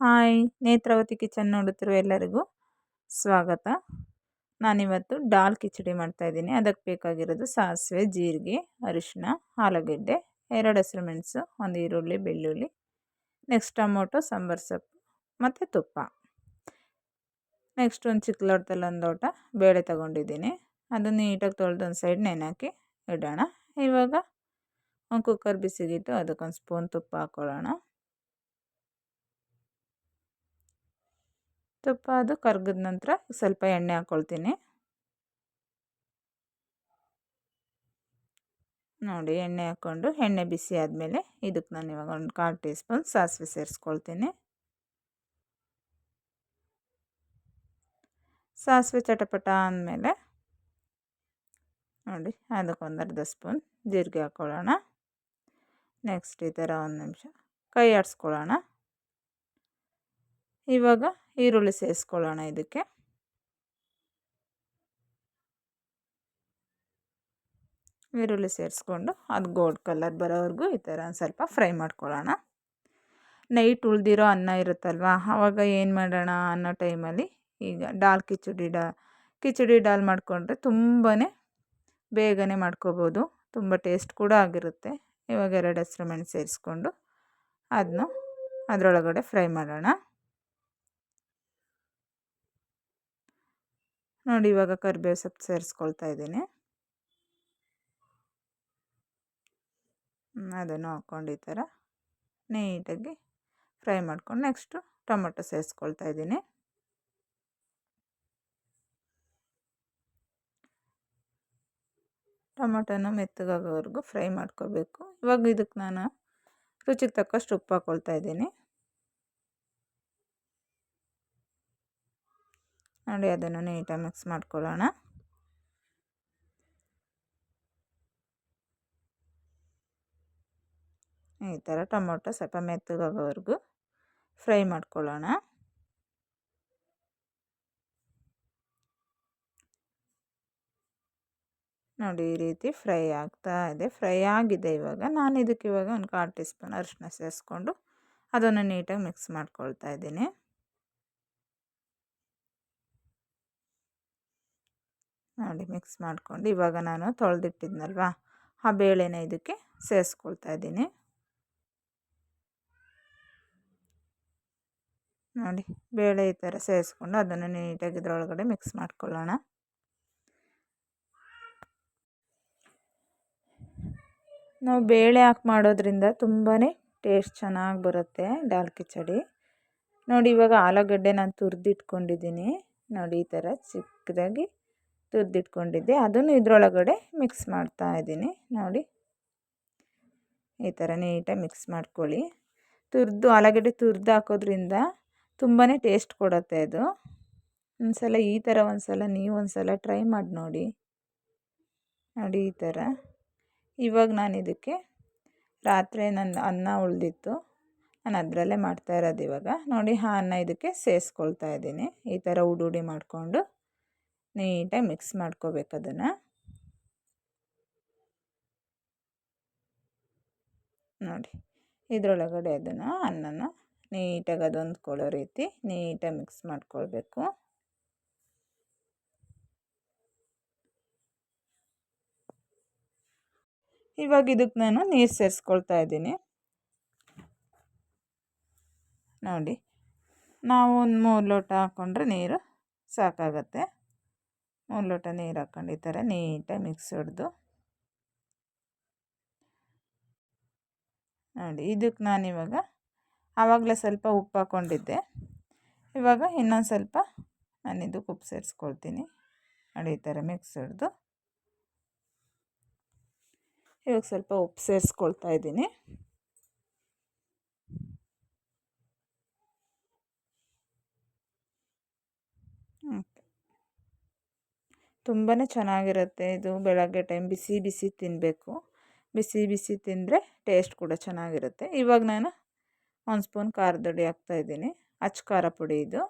Hi, Netravati kitchen ನೋಡುತ್ತಿರುವ ಎಲ್ಲರಿಗೂ ಸ್ವಾಗತ. ನಾನಿವತ್ತು ಡಾಲ್ ಕಿಚಡಿ ಮಾಡ್ತಾಯಿದ್ದೀನಿ ಅದಕ್ಕೆ ಬೇಕಾಗಿರೋದು ಸಾಸಿವೆ, ಜೀರಿಗೆ ಅರಿಶಿನ ಆಲೂಗೆಡ್ಡೆ, ಎರಡು ಹಸಿರು ಮೆಣಸು, ಒಂದು ಈರುಳ್ಳಿ, ಬೆಳ್ಳುಳ್ಳಿ, ನೆಕ್ಸ್ಟ್ ಟೊಮೊಟೊ, ಸಾಂಬಾರು ಸೊಪ್ಪು ಮತ್ತು ತುಪ್ಪ. ನೆಕ್ಸ್ಟ್ ಒಂದು ಚಿಕ್ಕ ಲೋಟದಲ್ಲಿ ಒಂದು ಲೋಟ ಬೇಳೆ ತೊಗೊಂಡಿದ್ದೀನಿ. ಅದನ್ನು ನೀಟಾಗಿ ತೊಳೆದು ಒಂದು ಸೈಡ್ ನೆನೆ ಇಡೋಣ. ಇವಾಗ ಒಂದು ಕುಕ್ಕರ್ ಬಿಸಿಗಿಟ್ಟು ಅದಕ್ಕೊಂದು ಸ್ಪೂನ್ ತುಪ್ಪ ಹಾಕ್ಕೊಳ್ಳೋಣ ತುಪ್ಪ ಅದು ಕರ್ಗಿದ ನಂತರ ಸ್ವಲ್ಪ ಎಣ್ಣೆ ಹಾಕ್ಕೊಳ್ತೀನಿ ನೋಡಿ ಎಣ್ಣೆ ಹಾಕ್ಕೊಂಡು ಎಣ್ಣೆ ಬಿಸಿ ಆದಮೇಲೆ ಇದಕ್ಕೆ ನಾನು ಇವಾಗ ಒಂದು ಕಾಲು ಟೀ ಸ್ಪೂನ್ ಸಾಸಿವೆ ಸೇರಿಸ್ಕೊಳ್ತೀನಿ. ಸಾಸಿವೆ ಚಟಪಟ ಅಂದಮೇಲೆ ನೋಡಿ ಅದಕ್ಕೊಂದು ಅರ್ಧ ಸ್ಪೂನ್ ಜೀರಿಗೆ ಹಾಕ್ಕೊಳ್ಳೋಣ ನೆಕ್ಸ್ಟ್ ಈ ಥರ ಒಂದು ನಿಮಿಷ ಕೈ ಆಡಿಸ್ಕೊಳ್ಳೋಣ. ಇವಾಗ ಈರುಳ್ಳಿ ಸೇರಿಸ್ಕೊಳ್ಳೋಣ ಇದಕ್ಕೆ. ಈರುಳ್ಳಿ ಸೇರಿಸ್ಕೊಂಡು ಅದು ಗೋಲ್ಡ್ ಕಲರ್ ಬರೋವರೆಗೂ ಈ ಥರ ಒಂದು ಸ್ವಲ್ಪ ಫ್ರೈ ಮಾಡ್ಕೊಳ್ಳೋಣ. ನೈಟ್ ಉಳಿದಿರೋ ಅನ್ನ ಇರುತ್ತಲ್ವ ಆವಾಗ ಏನು ಮಾಡೋಣ ಅನ್ನೋ ಟೈಮಲ್ಲಿ ಈಗ ಡಾಲ್, ಕಿಚಡಿ ಡಾ ಕಿಚಡಿ ಡಾಲ್ ಮಾಡಿಕೊಂಡ್ರೆ ತುಂಬಾ ಬೇಗನೆ ಮಾಡ್ಕೋಬೋದು, ತುಂಬ ಟೇಸ್ಟ್ ಕೂಡ ಆಗಿರುತ್ತೆ. ಇವಾಗ ಎರಡು ಹಸಿರು ಮೆಣಸು ಸೇರಿಸ್ಕೊಂಡು ಅದನ್ನು ಅದರೊಳಗಡೆ ಫ್ರೈ ಮಾಡೋಣ. ನೋಡಿ ಇವಾಗ ಕರಿಬೇವು ಸೊಪ್ಪು ಸೇರಿಸ್ಕೊಳ್ತಾ ಇದ್ದೀನಿ. ಅದನ್ನು ಹಾಕ್ಕೊಂಡು ಈ ಥರ ನೀಟಾಗಿ ಫ್ರೈ ಮಾಡ್ಕೊಂಡು ನೆಕ್ಸ್ಟು ಟೊಮೊಟೊ ಸೇರಿಸ್ಕೊಳ್ತಾ ಇದ್ದೀನಿ. ಟೊಮೊಟೊನ ಮೆತ್ತಗಾಗೋವರೆಗೂ ಫ್ರೈ ಮಾಡ್ಕೋಬೇಕು. ಇವಾಗ ಇದಕ್ಕೆ ನಾನು ರುಚಿಗೆ ತಕ್ಕಷ್ಟು ಉಪ್ಪು ಹಾಕ್ಕೊಳ್ತಾ ಇದ್ದೀನಿ. ನೋಡಿ ಅದನ್ನು ನೀಟಾಗಿ ಮಿಕ್ಸ್ ಮಾಡ್ಕೊಳ್ಳೋಣ. ಈ ಥರ ಟೊಮೊಟೊ ಸ್ವಲ್ಪ ಮೆತ್ತಗಾಗೋವರೆಗೂ ಫ್ರೈ ಮಾಡ್ಕೊಳ್ಳೋಣ. ನೋಡಿ ಈ ರೀತಿ ಫ್ರೈ ಆಗ್ತಾ ಇದೆ. ಫ್ರೈ ಆಗಿದೆ ಇವಾಗ. ನಾನು ಇದಕ್ಕೆ ಇವಾಗ ಒಂದು ಕಾಲು ಟೀ ಸ್ಪೂನ್ ಅರಿಶಿನ ಸೇರಿಸ್ಕೊಂಡು ಅದನ್ನು ನೀಟಾಗಿ ಮಿಕ್ಸ್ ಮಾಡ್ಕೊಳ್ತಾ ಇದ್ದೀನಿ. ನೋಡಿ ಮಿಕ್ಸ್ ಮಾಡಿಕೊಂಡು ಇವಾಗ ನಾನು ತೊಳೆದಿಟ್ಟಿದ್ನಲ್ವ, ಆ ಬೇಳೆನ ಇದಕ್ಕೆ ಸೇರಿಸ್ಕೊಳ್ತಾ ಇದ್ದೀನಿ. ನೋಡಿ ಬೇಳೆ ಈ ಥರ ಸೇರಿಸ್ಕೊಂಡು ಅದನ್ನು ನೀಟಾಗಿ ಇದರೊಳಗಡೆ ಮಿಕ್ಸ್ ಮಾಡ್ಕೊಳ್ಳೋಣ. ನಾವು ಬೇಳೆ ಹಾಕಿ ಮಾಡೋದ್ರಿಂದ ತುಂಬಾ ಟೇಸ್ಟ್ ಚೆನ್ನಾಗಿ ಬರುತ್ತೆ ದಾಲ್ ಕಿಚಡಿ ನೋಡಿ ಇವಾಗ ಆಲೂಗಡ್ಡೆ ನಾನು ತುರಿದಿಟ್ಕೊಂಡಿದ್ದೀನಿ. ನೋಡಿ ಈ ಥರ ಚಿಕ್ಕದಾಗಿ ತುರಿದಿಟ್ಕೊಂಡಿದ್ದೆ. ಅದನ್ನು ಇದರೊಳಗಡೆ ಮಿಕ್ಸ್ ಮಾಡ್ತಾ ಇದ್ದೀನಿ. ನೋಡಿ. ಈ ಥರ ನೀಟಾಗಿ ಮಿಕ್ಸ್ ಮಾಡ್ಕೊಳ್ಳಿ. ತುರಿದು ಆಲೂಗಡ್ಡೆ ತುರಿದು ಹಾಕೋದ್ರಿಂದ ತುಂಬಾ ಟೇಸ್ಟ್ ಕೊಡುತ್ತೆ ಅದು ಒಂದು ಸಲ ಈ ಥರ ಒಂದು ಸಲ ನೀವು ಒಂದು ಸಲ ಟ್ರೈ ಮಾಡಿ ನೋಡಿ. ನೋಡಿ ಈ ಥರ. ಇವಾಗ ನಾನು ಇದಕ್ಕೆ ರಾತ್ರಿ ನನ್ನ ಅನ್ನ ಉಳಿದಿತ್ತು. ನಾನು ಅದರಲ್ಲೇ ಮಾಡ್ತಾ ಇರೋದು ಇವಾಗ. ನೋಡಿ, ಆ ಅನ್ನ ಇದಕ್ಕೆ ಸೇರಿಸ್ಕೊಳ್ತಾ ಇದ್ದೀನಿ. ಈ ಥರ ಉಡುಡಿ ಮಾಡಿಕೊಂಡು. ನೀಟಾಗಿ ಮಿಕ್ಸ್ ಮಾಡ್ಕೋಬೇಕು ಅದನ್ನು. ನೋಡಿ, ಇದರೊಳಗಡೆ ಅದನ್ನು ಅನ್ನನ ನೀಟಾಗಿ ಅದು ಹೊಂದ್ಕೊಳ್ಳೋ ರೀತಿ ನೀಟಾಗಿ ಮಿಕ್ಸ್ ಮಾಡ್ಕೊಳ್ಬೇಕು. ಇವಾಗ ಇದಕ್ಕೆ ನಾನು ನೀರು ಸೇರಿಸ್ಕೊಳ್ತಾ ಇದ್ದೀನಿ. ನೋಡಿ ನಾವು ಒಂದು ಮೂರು ಲೋಟ ಹಾಕ್ಕೊಂಡ್ರೆ ನೀರು ಸಾಕಾಗತ್ತೆ. ಮೂರು ಲೋಟ ನೀರು ಹಾಕ್ಕೊಂಡು ಈ ಥರ ನೀಟಾಗಿ ಮಿಕ್ಸ್ ಹೊಡೆದು ನೋಡಿ, ಇದಕ್ಕೆ ನಾನಿವಾಗ ಆವಾಗಲೇ ಸ್ವಲ್ಪ ಉಪ್ಪು ಹಾಕ್ಕೊಂಡಿದ್ದೆ. ಇವಾಗ ಇನ್ನೊಂದು ಸ್ವಲ್ಪ ನಾನು ಇದಕ್ಕೆ ಉಪ್ಪು ಸೇರಿಸ್ಕೊಳ್ತೀನಿ. ನೋಡಿ, ಈ ಥರ ಮಿಕ್ಸ್ ಹಿಡ್ದು ಇವಾಗ ಸ್ವಲ್ಪ ಉಪ್ಪು ಸೇರಿಸ್ಕೊಳ್ತಾ ಇದ್ದೀನಿ. ತುಂಬಾ ಚೆನ್ನಾಗಿರುತ್ತೆ ಇದು ಬೆಳಗ್ಗೆ ಟೈಮ್. ಬಿಸಿ ಬಿಸಿ ತಿನ್ನಬೇಕು ಬಿಸಿ ಬಿಸಿ ತಿಂದರೆ ಟೇಸ್ಟ್ ಕೂಡ ಚೆನ್ನಾಗಿರುತ್ತೆ. ಇವಾಗ ನಾನು ಒಂದು ಸ್ಪೂನ್ ಖಾರದ ಪುಡಿ ಹಾಕ್ತಾಯಿದ್ದೀನಿ ಅಚ್ಚ ಖಾರ ಪುಡಿ ಇದು.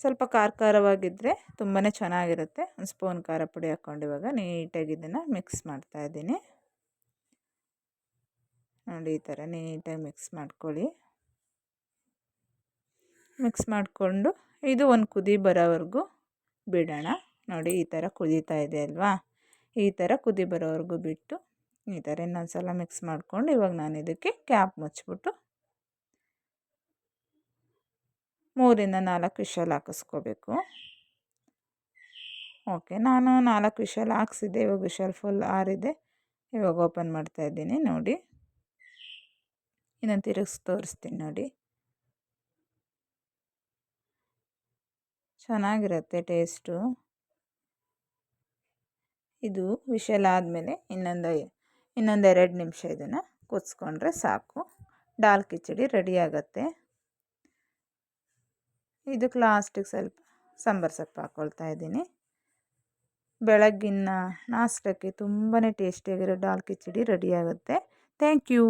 ಸ್ವಲ್ಪ ಖಾರ ಖಾರವಾಗಿದ್ದರೆ ತುಂಬಾ ಚೆನ್ನಾಗಿರುತ್ತೆ. ಒಂದು ಸ್ಪೂನ್ ಖಾರ ಪುಡಿ ಹಾಕ್ಕೊಂಡು ಇವಾಗ ನೀಟಾಗಿ ಇದನ್ನು ಮಿಕ್ಸ್ ಮಾಡ್ತಾಯಿದ್ದೀನಿ ನೋಡಿ ಈ ಥರ ನೀಟಾಗಿ ಮಿಕ್ಸ್ ಮಾಡ್ಕೊಳ್ಳಿ. ಮಿಕ್ಸ್ ಮಾಡಿಕೊಂಡು ಇದು ಒಂದು ಕುದಿ ಬರೋವರೆಗೂ ಬಿಡೋಣ. ನೋಡಿ, ಈ ಥರ ಕುದೀತಾ ಇದೆ ಅಲ್ವಾ? ಈ ಥರ ಕುದಿ ಬರೋವರೆಗೂ ಬಿಟ್ಟು ಈ ಥರ ಇನ್ನೊಂದು ಸಲ ಮಿಕ್ಸ್ ಮಾಡಿಕೊಂಡು ಇವಾಗ ನಾನು ಇದಕ್ಕೆ ಕ್ಯಾಪ್ ಮುಚ್ಚಿಬಿಟ್ಟು ಮೂರಿಂದ ನಾಲ್ಕು ವಿಷಲ್ ಹಾಕಿಸ್ಕೋಬೇಕು. ಓಕೆ, ನಾನು ನಾಲ್ಕು ವಿಷಲ್ ಹಾಕ್ಸಿದ್ದೆ, ಇವಾಗ ವಿಷಲ್ ಫುಲ್ ಆರಿದೆ. ಇವಾಗ ಓಪನ್ ಮಾಡ್ತಾ ಇದ್ದೀನಿ, ನೋಡಿ. ಇನ್ನೊಂದು ತಿರುಗಿಸಿ ತೋರಿಸ್ತೀನಿ, ನೋಡಿ. ಚೆನ್ನಾಗಿರುತ್ತೆ ಟೇಸ್ಟು. ಇದು ವಿಷಲ್ ಆದಮೇಲೆ ಇನ್ನೊಂದು ಇನ್ನೊಂದು ಎರಡು ನಿಮಿಷ ಇದನ್ನು ಕುದಿಸ್ಕೊಂಡ್ರೆ ಸಾಕು. ದಾಲ್ ಕಿಚಡಿ ರೆಡಿ ಆಗುತ್ತೆ. ಇದಕ್ಕೆ ಲಾಸ್ಟಿಗೆ ಸ್ವಲ್ಪ ಸಾಂಬಾರು ಸೊಪ್ಪು ಹಾಕ್ಕೊಳ್ತಾ ಇದ್ದೀನಿ. ಬೆಳಗ್ಗಿನ ನಾಷ್ಟಕ್ಕೆ ತುಂಬಾ ಟೇಸ್ಟಿಯಾಗಿರೋ ದಾಲ್ ಕಿಚಡಿ ರೆಡಿ ಆಗುತ್ತೆ. Thank you.